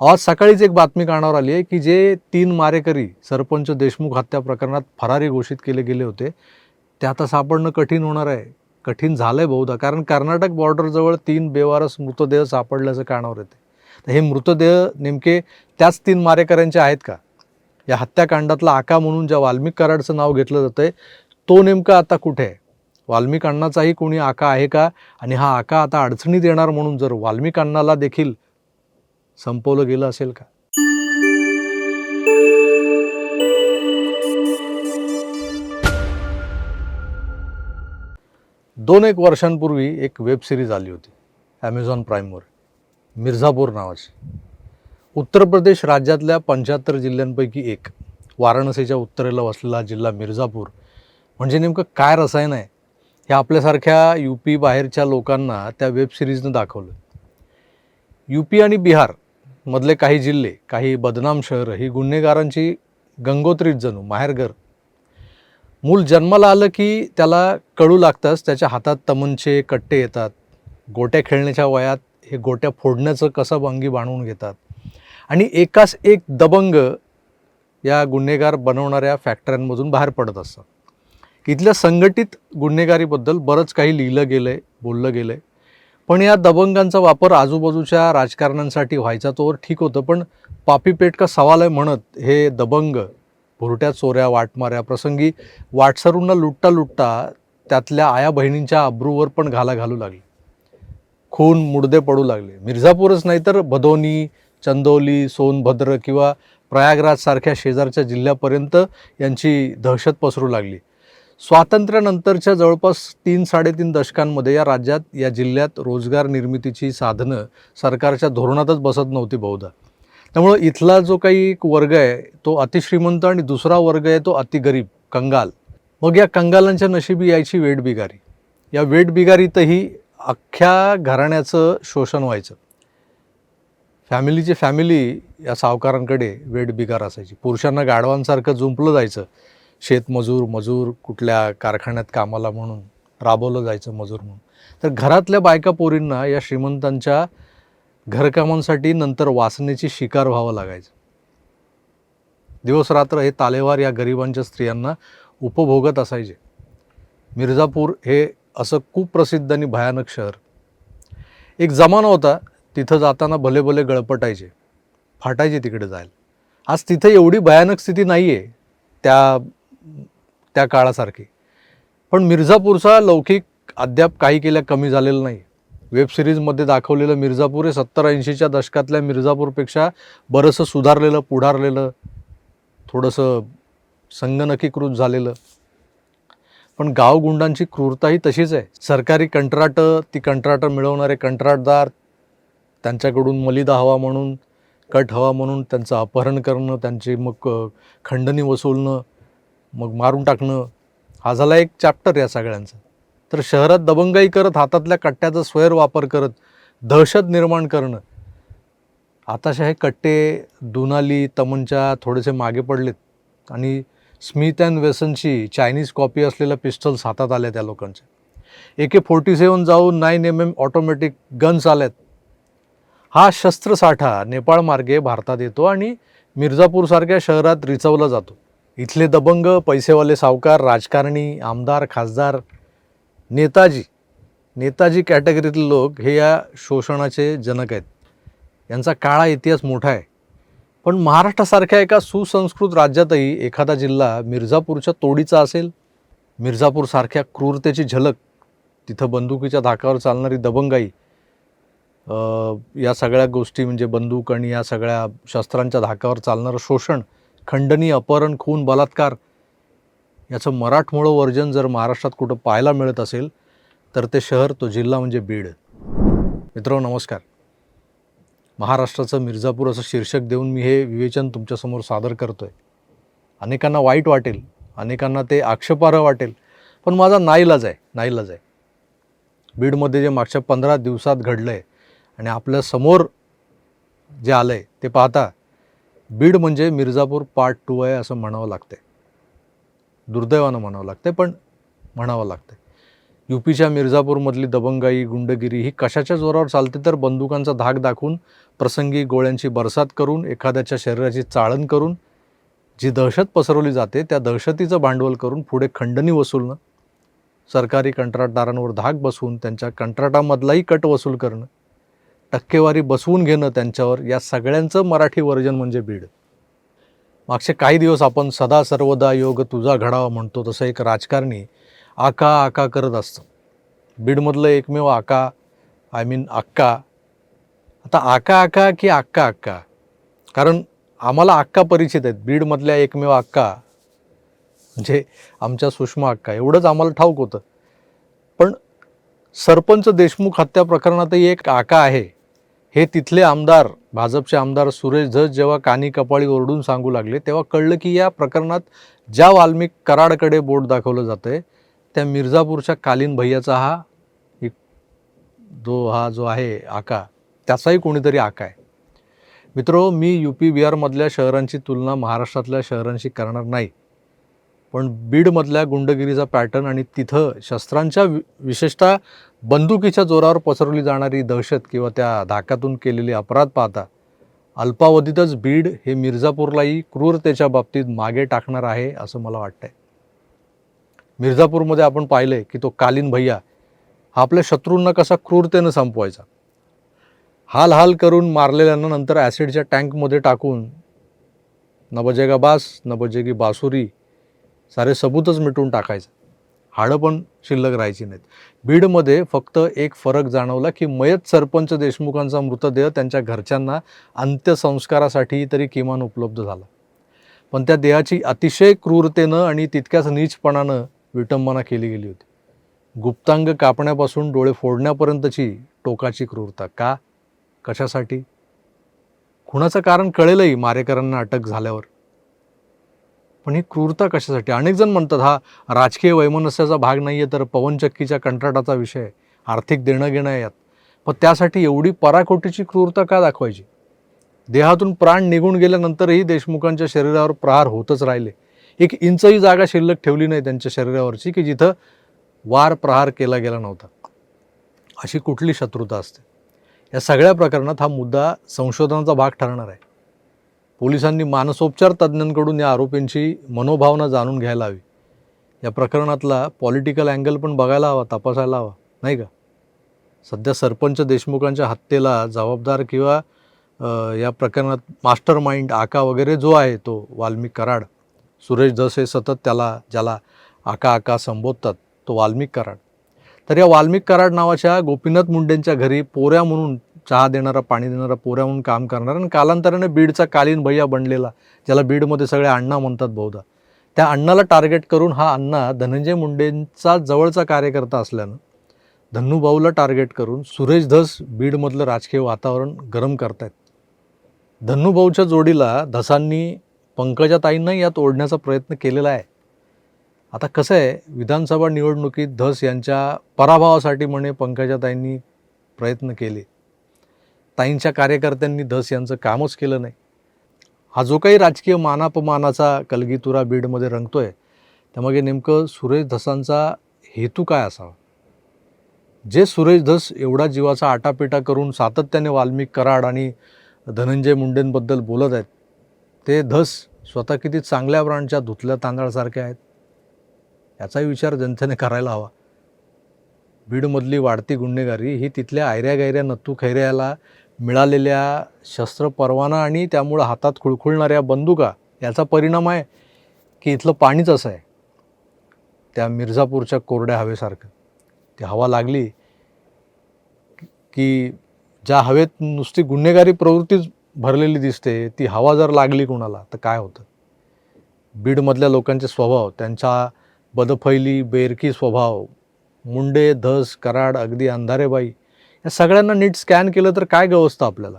आज सकाळीच एक बातमी कानावर आली आहे की जे तीन मारेकरी सरपंच देशमुख हत्या प्रकरणात फरारी घोषित केले गेले होते ते आता सापडणं कठीण होणार आहे. कठीण झालं आहे बहुधा कारण कर्नाटक बॉर्डरजवळ तीन बेवारस मृतदेह सापडल्याचं कानावर येते तर हे मृतदेह नेमके त्याच तीन मारेकऱ्यांचे आहेत का? या हत्याकांडातला आका म्हणून ज्या वाल्मिक कराडचं नाव घेतलं जातं आहे तो नेमका आता कुठे आहे? वाल्मिकांनाचाही कोणी आका आहे का? आणि हा आका आता अडचणीत येणार म्हणून जर वाल्मिक देखील संपवलं गेलं असेल का? दोन एक वर्षांपूर्वी एक वेब सिरीज आली होती ॲमेझॉन प्राईमवर मिर्झापूर नावाची. उत्तर प्रदेश राज्यातल्या पंच्याहत्तर जिल्ह्यांपैकी एक वाराणसीच्या उत्तरेला वसलेला जिल्हा मिर्झापूर. म्हणजे नेमकं काय रसायन आहे? हे आपल्यासारख्या यू पी बाहेरच्या लोकांना त्या वेब सिरीजनं दाखवलं. यू पी आणि बिहार मधले काही जिल्हे काही बदनाम शहरं ही गुन्हेगारांची गंगोत्रीत जणू माहेरघर मूल जन्माला आलं की त्याला कळू लागताच त्याच्या हातात तमंचे कट्टे येतात. गोट्या खेळण्याच्या वयात हे गोट्या फोडण्याचं कसं अंगी बांधून घेतात. आणि एकास एक दबंग या गुन्हेगार बनवणाऱ्या फॅक्टऱ्यांमधून बाहेर पडत असतात. इथल्या संघटित गुन्हेगारीबद्दल बरंच काही लिहिलं गेलं आहे बोललं गेलं आहे पण या दबंगांचा वापर आजूबाजूच्या राजकारण्यांसाठी व्हायचा तोवर ठीक होतं पण पापीपेट का सवाल आहे म्हणत हे दबंग भुरट्या चोऱ्या वाटमाऱ्या प्रसंगी वाटसरूंना लुटता लुटता त्यातल्या आया बहिणींच्या अब्रूवर पण घाला घालू लागले. खून मुडदे पडू लागले. मिर्झापूरच नाही तर भदोनी चंदौली सोनभद्र किंवा प्रयागराजसारख्या शेजारच्या जिल्ह्यापर्यंत यांची दहशत पसरू लागली. स्वातंत्र्यानंतरच्या जवळपास तीन साडेतीन दशकांमध्ये या राज्यात या जिल्ह्यात रोजगार निर्मितीची साधनं सरकारच्या धोरणातच बसत नव्हती बहुधा. त्यामुळं इथला जो काही एक वर्ग आहे तो अतिश्रीमंत आणि दुसरा वर्ग आहे तो अतिगरीब कंगाल. मग या कंगालांच्या नशिबी यायची वेटबिगारी या वेटबिगारीतही अख्ख्या घराण्याचं शोषण व्हायचं. फॅमिलीची फॅमिली या सावकारांकडे वेटबिगार असायची. पुरुषांना गाढवांसारखं जुंपलं जायचं. शेतमजूर मजूर कुठल्या कारखान्यात कामाला म्हणून राबवलं जायचं मजूर म्हणून. तर घरातल्या बायका पोरींना या श्रीमंतांच्या घरकामांसाठी नंतर वासनेची शिकार व्हावं लागायचं. दिवसरात्र हे तालेवार या गरिबांच्या स्त्रियांना उपभोगत असायचे. मिर्झापूर हे असं खूप प्रसिद्ध आणि भयानक शहर. एक जमाना होता तिथं जाताना भले भले गळपटायचे. फाटायचे तिकडे जायला. आज तिथं एवढी भयानक स्थिती नाही आहे त्या त्या काळासारखी. पण मिर्झापूरचा लौकिक अद्याप काही केल्या कमी झालेलं नाही. वेब सिरीजमध्ये दाखवलेलं मिर्झापूर हे सत्तर ऐंशीच्या दशकातल्या मिर्झापूरपेक्षा बरंचसं सुधारलेलं पुढारलेलं थोडंसं संगणकीकृत झालेलं. पण गावगुंडांची क्रूरताही तशीच आहे. सरकारी कंत्राटं ती कंत्राटं मिळवणारे कंत्राटदार त्यांच्याकडून मलिदा हवा म्हणून कट हवा म्हणून त्यांचं अपहरण करणं त्यांची मग खंडणी वसूलणं मग मारून टाकणं हा झाला एक चॅप्टर या सगळ्यांचा. तर शहरात दबंगाई करत हातातल्या कट्ट्याचा स्वैर वापर करत दहशत निर्माण करणं. आताशा हे कट्टे दुनाली तमनच्या थोडेसे मागे पडलेत. आणि स्मिथ अँड वेसनची चायनीज कॉपी असलेल्या पिस्टल्स हातात आल्या त्या लोकांच्या ए के फोर्टी सेवन जाऊन nine M M automatic guns आल्यात. हा शस्त्रसाठा नेपाळमार्गे भारतात येतो आणि मिर्झापूरसारख्या शहरात रिचवला जातो. इथले दबंग पैसेवाले सावकार राजकारणी आमदार खासदार नेताजी नेताजी कॅटेगरीतले लोक हे या शोषणाचे जनक आहेत. यांचा काळा इतिहास मोठा आहे. पण महाराष्ट्रासारख्या एका सुसंस्कृत राज्यातही एखादा जिल्हा मिर्झापूरच्या तोडीचा असेल मिर्झापूरसारख्या क्रूरतेची झलक तिथं बंदुकीच्या धाकावर चालणारी दबंगाई या सगळ्या गोष्टी म्हणजे बंदूक आणि या सगळ्या शस्त्रांच्या धाकावर चालणारं शोषण खंडणी अपहरण खून बलात्कार याचं मराठमोळं वर्जन जर महाराष्ट्रात कुठं पाहायला मिळत असेल तर ते शहर तो जिल्हा म्हणजे बीड. मित्र नमस्कार. महाराष्ट्राचं मिर्झापूर असं शीर्षक देऊन मी हे विवेचन तुमच्यासमोर सादर करतो आहे अनेकांना वाईट वाटेल अनेकांना ते आक्षेपार्ह वाटेल पण माझा नाईलाज आहे नाईलाज आहे. बीडमध्ये जे मागच्या पंधरा दिवसात घडलं आहे आणि आपल्यासमोर जे आलं आहे ते पाहता बीड म्हणजे मिर्झापूर पार्ट टू आहे असं म्हणावं लागते दुर्दैवानं म्हणावं लागते पण म्हणावं लागतंय. युपीच्या मिर्झापूरमधली दबंगाई गुंडगिरी ही कशाच्या जोरावर चालते तर बंदुकांचा धाक दाखवून प्रसंगी गोळ्यांची बरसात करून एखाद्याच्या शरीराची चाळण करून जी दहशत पसरवली जाते त्या दहशतीचं भांडवल करून पुढे खंडणी वसूलणं सरकारी कंत्राटदारांवर धाक बसवून त्यांच्या कंत्राटामधलाही कट वसूल करणं टक्केवारी बसवून घेणं त्यांच्यावर या सगळ्यांचं मराठी वर्जन म्हणजे बीड. मागचे काही दिवस आपण सदा सर्वदा योग तुझा घडावा म्हणतो तसं एक राजकारणी आका आका करत असतं. बीडमधलं एकमेव आका आय मीन अक्का आता आका आका की अक्का अक्का कारण आम्हाला अक्का परिचित आहेत. बीडमधल्या एकमेव अक्का म्हणजे आमच्या सुषमा अक्का एवढंच आम्हाला ठाऊक होतं. पण सरपंच देशमुख हत्या प्रकरणातही एक आका आहे. हे तिथले आमदार भाजपचे आमदार सुरेश धस जेव्हा कानी कपाळी ओरडून सांगू लागले तेव्हा कळलं की या प्रकरणात ज्या वाल्मिक कराडकडे बोट दाखवलं जातंय त्या मिर्झापूरच्या कालीन भैयाचा हा एक जो हा जो आहे आका त्याचाही कोणीतरी आका आहे. मित्रो मी यू पी बिहारमधल्या शहरांची तुलना महाराष्ट्रातल्या शहरांशी करणार नाही. पण बीडमधल्या गुंडगिरीचा पॅटर्न आणि तिथं शस्त्रांच्या वि- विशेषतः बंदुकीच्या जोरावर पसरवली जाणारी दहशत किंवा त्या धाकातून केलेले अपराध पाहता अल्पावधीतच बीड हे मिर्झापूरलाही क्रूरतेच्या बाबतीत मागे टाकणार आहे असं मला वाटतंय. मिर्झापूरमध्ये आपण पाहिलं आहे की तो कालीन भैया हा आपल्या शत्रूंना कसा क्रूरतेनं संपवायचा. हाल हाल करून मारलेल्यांना नंतर ॲसिडच्या टँकमध्ये टाकून न बजेगा बास न बजेगी बासुरी सारे सबूतच मिटून टाकायचं. हाडं पण शिल्लक राहायची नाहीत. बीडमध्ये फक्त एक फरक जाणवला की मयत सरपंच देशमुखांचा मृतदेह त्यांच्या घरच्यांना अंत्यसंस्कारासाठी तरी किमान उपलब्ध झाला. पण त्या देहाची अतिशय क्रूरतेनं आणि तितक्याच नीचपणानं विटंबना केली गेली होती. गुप्तांग कापण्यापासून डोळे फोडण्यापर्यंतची टोकाची क्रूरता का? कशासाठी? खुणाचं कारण कळेलही मारेकरांना अटक झाल्यावर. पण ही क्रूरता कशासाठी? अनेक जण म्हणतात हा राजकीय वैमनस्याचा भाग नाही आहे तर पवनचक्कीच्या कंत्राटाचा विषय आहे. आर्थिक देणं घेणं यात. पण त्यासाठी एवढी पराकोटीची क्रूरता का दाखवायची? देहातून प्राण निघून गेल्यानंतरही देशमुखांच्या शरीरावर प्रहार होतच राहिले. एक इंचही जागा शिल्लक ठेवली नाही त्यांच्या शरीरावरची की जिथं वार प्रहार केला गेला नव्हता. अशी कुठली शत्रुता असते? या सगळ्या प्रकरणात हा मुद्दा संशोधनाचा भाग ठरणार आहे. पोलिसांनी मानसोपचार तज्ज्ञांकडून या आरोपींची मनोभावना जाणून घ्यायला हवी. या प्रकरणातला पॉलिटिकल अँगल पण बघायला हवा तपासायला हवा नाही का? सध्या सरपंच देशमुखांच्या हत्येला जबाबदार किंवा या प्रकरणात मास्टर माइंड आका वगैरे जो आहे तो वाल्मिक कराड सुरेश धस हे सतत त्याला ज्याला आका आका संबोधतात तो वाल्मिक कराड. तर या वाल्मिक कराड नावाच्या गोपीनाथ मुंडेंच्या घरी पोऱ्या म्हणून चहा देणारा पाणी देणारा पोऱ्याहून काम करणारा आणि कालांतराने बीडचा कालीन भैया बनलेला ज्याला बीडमध्ये सगळे अण्णा म्हणतात बहुधा. त्या अण्णाला टार्गेट करून हा अण्णा धनंजय मुंडेंचा जवळचा कार्यकर्ता असल्यानं धन्नूभाऊला टार्गेट करून सुरेश धस बीडमधलं राजकीय वातावरण गरम करतायत. धन्नूभाऊच्या जोडीला धसांनी पंकजाताईंना यात ओढण्याचा प्रयत्न केलेला आहे. आता कसं आहे विधानसभा निवडणुकीत धस यांच्या पराभवासाठी म्हणे पंकजाताईंनी प्रयत्न केले. ताईंच्या कार्यकर्त्यांनी धस यांचं कामच केलं नाही. हा जो काही राजकीय मानापमानाचा कलगीतुरा बीडमध्ये रंगतो आहे त्यामागे नेमकं सुरेश धसांचा हेतू काय असावा? जे सुरेश धस एवढा जीवाचा आटापिटा करून सातत्याने वाल्मिक कराड आणि धनंजय मुंडेंबद्दल बोलत आहेत ते धस स्वतः किती चांगल्या ब्रांडच्या धुतल्या तांदळासारखे आहेत? याचाही विचार जनतेने करायला हवा. बीडमधली वाढती गुन्हेगारी ही तिथल्या आयऱ्या गायऱ्या नत्तू खैऱ्याला मिळालेल्या शस्त्र परवाना आणि त्यामुळं हातात खुळखुळणाऱ्या बंदुका याचा परिणाम आहे की इथलं पाणीच असं आहे. त्या मिर्झापूरच्या कोरड्या हवेसारखं. ती हवा लागली की ज्या हवेत नुसती गुन्हेगारी प्रवृत्तीच भरलेली दिसते ती हवा जर लागली कोणाला तर काय होतं? बीडमधल्या लोकांचे स्वभाव त्यांचा बदफैली बेरकी स्वभाव मुंडे धस कराड अगदी अंधारेबाई या सगळ्यांना नीट स्कॅन केलं तर काय गवसतं आपल्याला?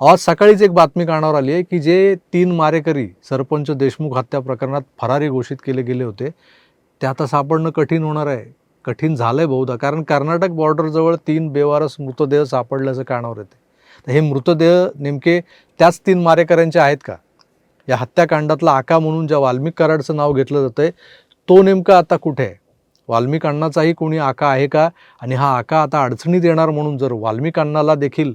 आज सकाळीच एक बातमी कानावर आली आहे की जे तीन मारेकरी सरपंच देशमुख हत्या प्रकरणात फरारी घोषित केले गेले होते ते आता सापडणं कठीण होणार आहे. कठीण झालं आहे बहुधा कारण कर्नाटक बॉर्डरजवळ तीन बेवारस मृतदेह सापडल्याचं कानावर येते तर हे मृतदेह नेमके त्याच तीन मारेकऱ्यांचे आहेत का? या हत्याकांडातला आका म्हणून ज्या वाल्मिक कराडचं नाव घेतलं जातं आहे तो नेमका आता कुठे आहे? वाल्मिकांनाचाही कोणी आका आहे का? आणि हा आका आता अडचणीत येणार म्हणून जर वाल्मिकांनाला देखील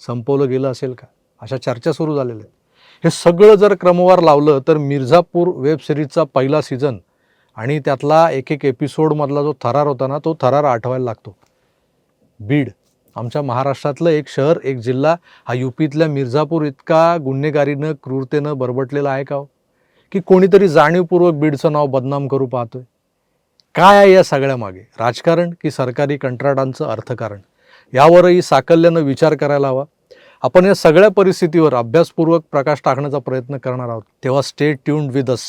संपवलं गेलं असेल का? अशा चर्चा सुरू झालेल्या आहेत. हे सगळं जर क्रमवार लावलं तर मिर्झापूर वेब सिरीजचा पहिला सीझन आणि त्यातला एक एक एपिसोडमधला जो थरार होता ना तो थरार आठवायला लागतो. बीड आमच्या महाराष्ट्रातलं एक शहर एक जिल्हा हा युपीतल्या मिर्झापूर इतका गुन्हेगारीनं क्रूरतेनं बरबटलेला आहे का हो? की कोणीतरी जाणीवपूर्वक बीडचं नाव बदनाम करू पाहतोय? काय आहे या सगळ्या मागे? राजकारण की सरकारी कंत्राटांचं अर्थकारण? यावरही साकल्यानं विचार करायला हवा. आपण या सगळ्या परिस्थितीवर अभ्यासपूर्वक प्रकाश टाकण्याचा प्रयत्न करणार आहोत. तेव्हा स्टे ट्यून्ड विथ अस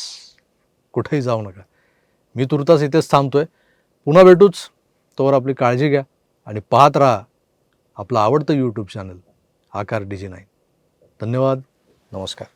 कुठेही जाऊ नका. मी तुर्तास इथेच थांबतो आहे पुन्हा भेटूच. तोवर आपली काळजी घ्या आणि पाहत राहा आपलं आवडतं YouTube channel Aakar D G nine धन्यवाद. नमस्कार.